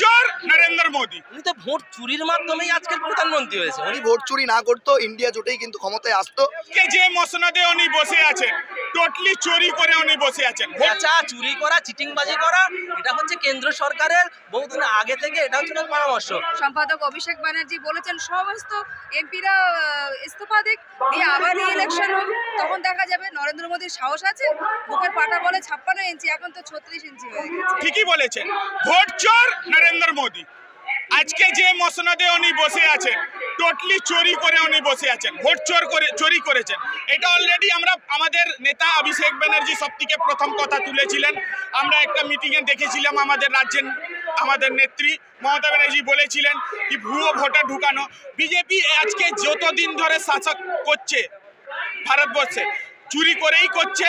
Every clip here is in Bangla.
চোর নরেন্দ্র মোদী। উনি তো ভোট চুরির মাধ্যমেই আজকের প্রধানমন্ত্রী হয়েছে। উনি ভোট চুরি না করতো ইন্ডিয়া জোটেই কিন্তু ক্ষমতায় আসতো। কে যে মসনদে উনি বসে আছেন টোটালি চুরি করে উনি বসে আছেন। বেচা চুরি করা চিটিংবাজি করা এটা হচ্ছে কেন্দ্র সরকারের বহুদিন আগে থেকে এটা হচ্ছে পরামর্শ। সম্পাদক অভিষেক ব্যানার্জি বলেছেন সমস্ত এমপিরা ইস্তফা দিক দিয়ে আবার ইলেকশন হোক তখন দেখা যাবে নরেন্দ্র মোদীর সাহস আছে বুকের পাটা বলে ছাপ্পান্ন ইঞ্চি এখন তো ছত্রিশ ইঞ্চি হয়ে গেছে। ঠিকই বলেছেন ভোট চোর মোদী। আজকে যে মসনদে উনি বসে আছেন, টোটালি চুরি করে উনি বসে আছেন, ভোট চোর করে, চুরি করেছেন। এটা অলরেডি আমরা, আমাদের নেতা অভিষেক ব্যানার্জি সব থেকে প্রথম কথা তুলেছিলেন। আমরা একটা মিটিংয়ে দেখেছিলাম আমাদের রাজ্যের, আমাদের নেত্রী মমতা ব্যানার্জি বলেছিলেন কি ভুয়ো ভোটার ঢুকানো। বিজেপি আজকে যতদিন ধরে শাসক করছে, ভারতবর্ষে চুরি করেই করছে।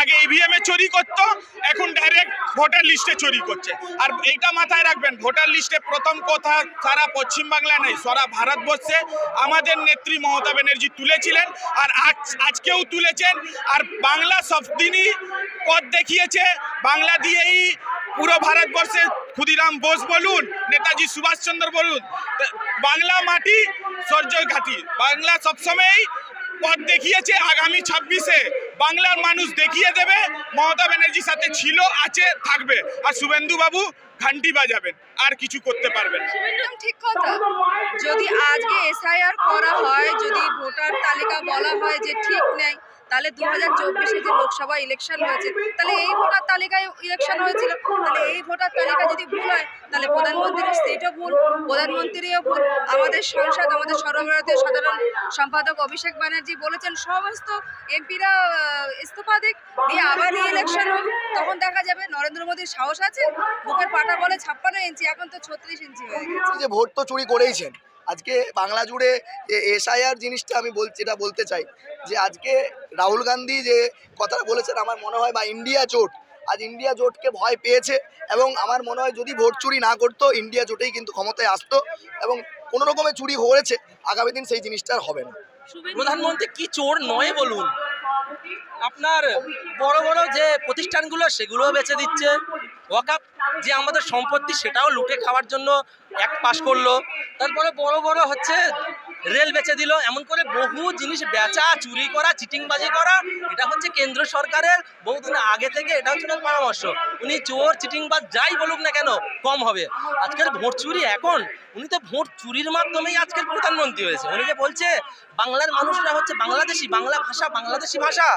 আগে ইভিএম এ চুরি করতো, এখন ডাইরেক্ট ভোটার লিস্টে চুরি করছে। আর এইটা মাথায় রাখবেন, ভোটার লিস্টে প্রথম কথা সারা পশ্চিমবাংলায় নেই, সারা ভারতবর্ষে আমাদের নেত্রী মমতা ব্যানার্জি তুলেছিলেন, আর আজ, আজকেও তুলেছেন। আর বাংলা সবদিনই পথ দেখিয়েছে, বাংলা দিয়েই পুরো ভারতবর্ষে ক্ষুদিরাম বোস বলুন, নেতাজি সুভাষচন্দ্র বলুন বাংলা মাটি সূর্য ঘাটি। বাংলা সবসময়ই পথ দেখিয়েছে আগামী ছাব্বিশে। বাংলার মানুষ দেখিয়ে দেবে, মমতা ব্যানার্জির সাথে ছিল, আছে, থাকবে। আর শুভেন্দু বাবু ঘান্টি বাজাবেন, আর কিছু করতে পারবেন ঠিক কথা। যদি আজকে এসআইআর করা হয়, যদি ভোটার তালিকা বলা হয় যে ঠিক নেই তাহলে দু হাজার চব্বিশে যে লোকসভা ইলেকশন হয়েছে, তাহলে এই ভোটার তালিকায় ইলেকশন হয়েছিল, তাহলে এই ভোটার তালিকা যদি ভুল হয়, তাহলে প্রধানমন্ত্রীর সিটও ভুল প্রধানমন্ত্রীও ভুল। আমাদের সংসদ, আমাদের সর্বভারতীয় সাধারণ সম্পাদক অভিষেক ব্যানার্জি বলেছেন, সমস্ত এমপিরা ইস্তফা দিক, দিয়ে আবার ইলেকশন হোক। তখন দেখা যাবে নরেন্দ্র মোদীর সাহস আছে, বুকের পাটা বলে ছাপ্পান্ন ইঞ্চি, এখন তো ছত্রিশ ইঞ্চি হয়ে গেছে। যে ভোট তো চুরি করেইছেন। আজকে বাংলা জুড়ে যে এসআইআর জিনিসটা আমি বল, যেটা বলতে চাই, যে আজকে রাহুল গান্ধী যে কথাটা বলেছেন, আমার মনে হয় বা ইন্ডিয়া জোট, আজ ইন্ডিয়া জোটকে ভয় পেয়েছে এবং আমার মনে হয় যদি ভোট চুরি না করতো, ইন্ডিয়া জোটেই কিন্তু ক্ষমতায় আসতো এবং কোনো রকমের চুরি হয়েছে, আগামী দিন সেই জিনিসটা হবে না। প্রধানমন্ত্রী কি চোর নয় বলুন? আপনার বড় বড় যে প্রতিষ্ঠানগুলো সেগুলো বেছে দিচ্ছে। ওয়াকাপ যে আমাদের সম্পত্তি সেটাও লুটে খাওয়ার জন্য এক পাশ করল। তারপরে বড় বড় হচ্ছে রেল বেচে দিল, এমন করে বহু জিনিস বেচা, চুরি করা, চিটিংবাজি করা, এটা হচ্ছে কেন্দ্র সরকারের বহুদিন আগে থেকে এটা হচ্ছে পরামর্শ। উনি চোর, চিটিংবাজ যাই বলুক না কেন, কম হবে। আজকের ভোট চুরি এখন, উনি তো ভোট চুরির মাধ্যমেই আজকের প্রধানমন্ত্রী হয়েছে। উনি যে বলছে, বাংলার মানুষরা হচ্ছে বাংলাদেশি, বাংলা ভাষা বাংলাদেশি ভাষা,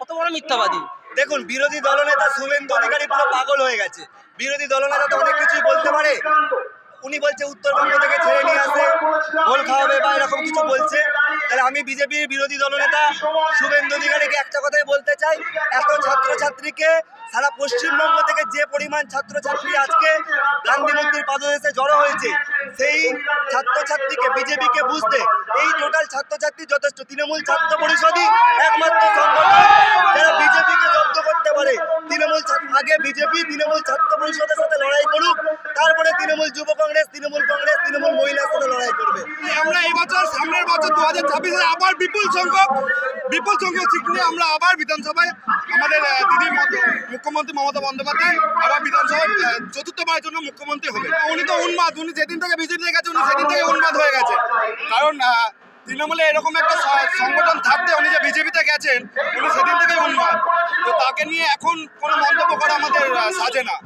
কত বড় মিথ্যাবাদী। দেখুন, বিরোধী দলনেতা শুভেন্দু অধিকারী পুরো পাগল হয়ে গেছে। বিরোধী দলনেতা তো অনেক কিছুই বলতে পারে। উনি বলছে, উত্তরবঙ্গ থেকে ছেড়ে নিয়ে আসে। ভোল খাওয়াবে বা এরকম কিছু বলছে। তাহলে আমি বিজেপির বিরোধী দলনেতা শুভেন্দু অধিকারীকে একটা কথাই বলতে চাই। এত ছাত্রছাত্রীকে সারা পশ্চিমবঙ্গ থেকে যে পরিমাণ ছাত্রছাত্রী আজকে গান্ধী মন্দির পাদদেশে জড়ো হয়েছে, সেই ছাত্রছাত্রীকে, বিজেপিকে বুঝতে এই টোটাল ছাত্রছাত্রী যথেষ্ট। তৃণমূল ছাত্র পরিষদই একমাত্র সংগঠন যারা বিজেপিকে জব্দ করতে পারে তৃণমূল ছাত্র- আগে বিজেপি, তৃণমূল ছাত্র পরিষদের সাথে লড়াই করুক, তারপরে তৃণমূল যুব কংগ্রেস, তৃণমূল কংগ্রেস, তৃণমূল মহিলার সাথে লড়াই করবে। আমরা এই বছর, সামনের বছর দু হাজার ছাব্বিশে আবার বিপুল সংখ্যক বিপুল সংখ্যক সিট নিয়ে আমরা আবার বিধানসভায় আমাদের দিদি মুখ্যমন্ত্রী মমতা বন্দ্যোপাধ্যায় আবার বিধানসভায় চতুর্থবারের জন্য মুখ্যমন্ত্রী হবে। উনি তো উন্মাদ, উনি যেদিন থেকে বিজেপি গেছে, উনি সেদিন থেকে উন্মাদ হয়ে গেছে। কারণ তৃণমূলে এরকম একটা সংগঠন থাকতে উনি যে বিজেপিতে গেছেন, উনি সেদিন তো তাকে নিয়ে এখন কোনো মন্তব্য করা আমাদের সাজে না।